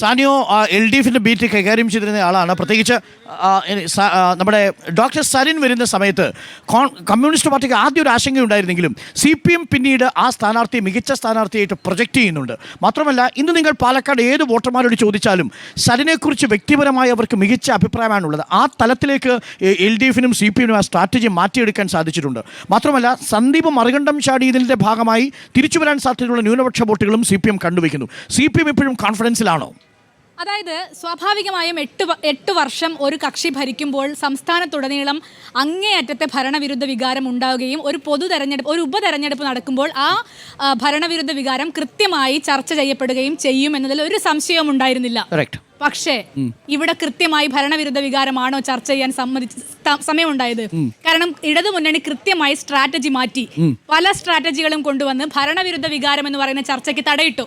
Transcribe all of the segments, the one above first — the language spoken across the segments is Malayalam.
സാനിയോ എൽ ഡി എഫിന്റെ ബീറ്റ് കൈകാര്യം ചെയ്തിരുന്ന ആളാണ്. പ്രത്യേകിച്ച് നമ്മുടെ ഡോക്ടർ സരിൻ വരുന്ന സമയത്ത് കമ്മ്യൂണിസ്റ്റ് പാർട്ടിക്ക് ആദ്യം ഒരു ആശങ്ക ഉണ്ടായിരുന്നെങ്കിലും സി പി എം പിന്നീട് ആ സ്ഥാനാർത്ഥി മികച്ച സ്ഥാനാർത്ഥിയായിട്ട് പ്രൊജക്റ്റ് ചെയ്യുന്നുണ്ട്. മാത്രമല്ല ഇന്ന് നിങ്ങൾ പാലക്കാട് ഏത് വോട്ടർമാരോട് ചോദിച്ചാലും സരിനെക്കുറിച്ച് വ്യക്തിപരമായി അവർക്ക് മികച്ച അഭിപ്രായമാണുള്ളത്. ആ തലത്തിലേക്ക് എൽ ഡി എഫിനും സി പി എമ്മിനും ആ സ്ട്രാറ്റജി മാറ്റിയെടുക്കാൻ സാധിച്ചിട്ടുണ്ട്. മാത്രമല്ല സന്ദീപ് മറുകണ്ഠം ചാടി ഇതിന്റെ ഭാഗമായി തിരിച്ചു വരാൻ സാധ്യതയുള്ള ന്യൂനപക്ഷ വോട്ടുകളും സി പി എം കണ്ടുവയ്ക്കുന്നു. സി പി എം ഇപ്പോഴും കോൺഫിഡൻസിലാണോ അതായത് സ്വാഭാവികമായും എട്ട് എട്ട് വർഷം ഒരു കക്ഷി ഭരിക്കുമ്പോൾ സംസ്ഥാനത്തുടനീളം അങ്ങേയറ്റത്തെ ഭരണവിരുദ്ധ വികാരം ഉണ്ടാവുകയും ഒരു പൊതു തെരഞ്ഞെടുപ്പ് ഒരു ഉപതെരഞ്ഞെടുപ്പ് നടക്കുമ്പോൾ ആ ഭരണവിരുദ്ധ വികാരം കൃത്യമായി ചർച്ച ചെയ്യപ്പെടുകയും ചെയ്യും എന്നതിൽ ഒരു സംശയവും ഉണ്ടായിരുന്നില്ല. പക്ഷേ ഇവിടെ കൃത്യമായി ഭരണവിരുദ്ധ വികാരമാണോ ചർച്ച ചെയ്യാൻ സമ്മതിച്ച് ത- സമയമുണ്ടായത്. കാരണം ഇടതു മുന്നണി കൃത്യമായി സ്ട്രാറ്റജി മാറ്റി. പല സ്ട്രാറ്റജികളും കൊണ്ടുവന്ന് ഭരണവിരുദ്ധ വികാരം എന്ന് പറയുന്ന ചർച്ചയ്ക്ക് തടയിട്ടു.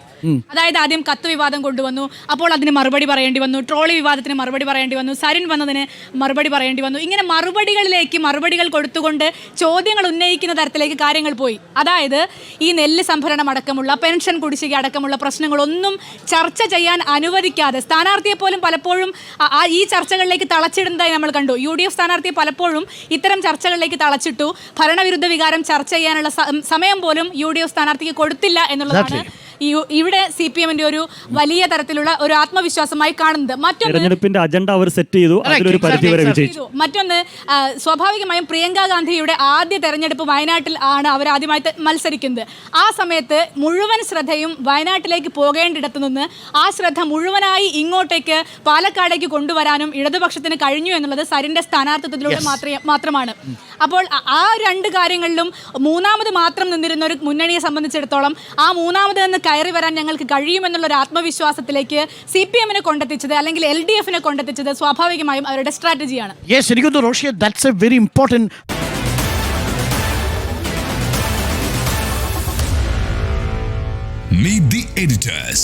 അതായത് ആദ്യം കത്ത് വിവാദം കൊണ്ടുവന്നു അപ്പോൾ അതിന് മറുപടി പറയേണ്ടി വന്നു ട്രോളി വിവാദത്തിന് മറുപടി പറയേണ്ടി വന്നു സരിൻ വന്നതിന് മറുപടി പറയേണ്ടി വന്നു. ഇങ്ങനെ മറുപടികളിലേക്ക് മറുപടികൾ കൊടുത്തുകൊണ്ട് ചോദ്യങ്ങൾ ഉന്നയിക്കുന്ന തരത്തിലേക്ക് കാര്യങ്ങൾ പോയി. അതായത് ഈ നെല്ല് സംഭരണം അടക്കമുള്ള പെൻഷൻ കുടിശ്ശിക അടക്കമുള്ള പ്രശ്നങ്ങളൊന്നും ചർച്ച ചെയ്യാൻ അനുവദിക്കാതെ സ്ഥാനാർത്ഥിയെ പോലും പലപ്പോഴും ഈ ചർച്ചകളിലേക്ക് തളച്ചിടുന്നതായി നമ്മൾ കണ്ടു. യു ഡി എഫ് സ്ഥാനാർത്ഥിയെ പലപ്പോഴും ഇത്തരം ചർച്ചകളിലേക്ക് തളച്ചിട്ടു ഭരണവിരുദ്ധ വികാരം ചർച്ച ചെയ്യാനുള്ള സമയം പോലും യു ഡി എഫ് സ്ഥാനാർത്ഥിക്ക് കൊടുത്തില്ല എന്നുള്ളതാണ് ഈ ഇവിടെ സി പി എമ്മിന്റെ ഒരു വലിയ തരത്തിലുള്ള ഒരു ആത്മവിശ്വാസമായി കാണുന്നത്. മറ്റൊന്ന് തെരഞ്ഞെടുപ്പിന്റെ അജണ്ട അവർ സെറ്റ് ചെയ്തു. അതിലൊരു പരിധി വരെ വിജയിച്ചു. മറ്റൊന്ന് സ്വാഭാവികമായും പ്രിയങ്ക ഗാന്ധിയുടെ ആദ്യ തെരഞ്ഞെടുപ്പ് വയനാട്ടിൽ ആണ് അവർ ആദ്യമായി മത്സരിക്കുന്നത്. ആ സമയത്ത് മുഴുവൻ ശ്രദ്ധയും വയനാട്ടിലേക്ക് പോകേണ്ടിടത്തു നിന്ന് ആ ശ്രദ്ധ മുഴുവനായി ഇങ്ങോട്ടേക്ക് പാലക്കാടേക്ക് കൊണ്ടുവരാനും ഇടതുപക്ഷത്തിന് കഴിഞ്ഞു എന്നുള്ളത് സരിന്റെ സ്ഥാനാർത്ഥിത്വത്തിലൂടെ മാത്രമേ മാത്രമാണ്. അപ്പോൾ ആ- രണ്ട് കാര്യങ്ങളിലും മൂന്നാമത് മാത്രം നിന്നിരുന്ന ഒരു മുന്നണിയെ സംബന്ധിച്ചിടത്തോളം ആ മൂന്നാമത് നിന്ന് കയറി വരാൻ ഞങ്ങൾക്ക് കഴിയുമെന്നുള്ള ഒരു ആത്മവിശ്വാസത്തിലേക്ക് സി പി എമ്മിനെ കൊണ്ടെത്തിച്ചത് അല്ലെങ്കിൽ എൽ ഡി എഫിനെ കൊണ്ടെത്തിച്ചത് സ്വാഭാവികമായും അവരുടെ സ്ട്രാറ്റജിയാണ് യെസ് എനിക്കൊന്ന് റോഷിയ that's a very important Meet the editors.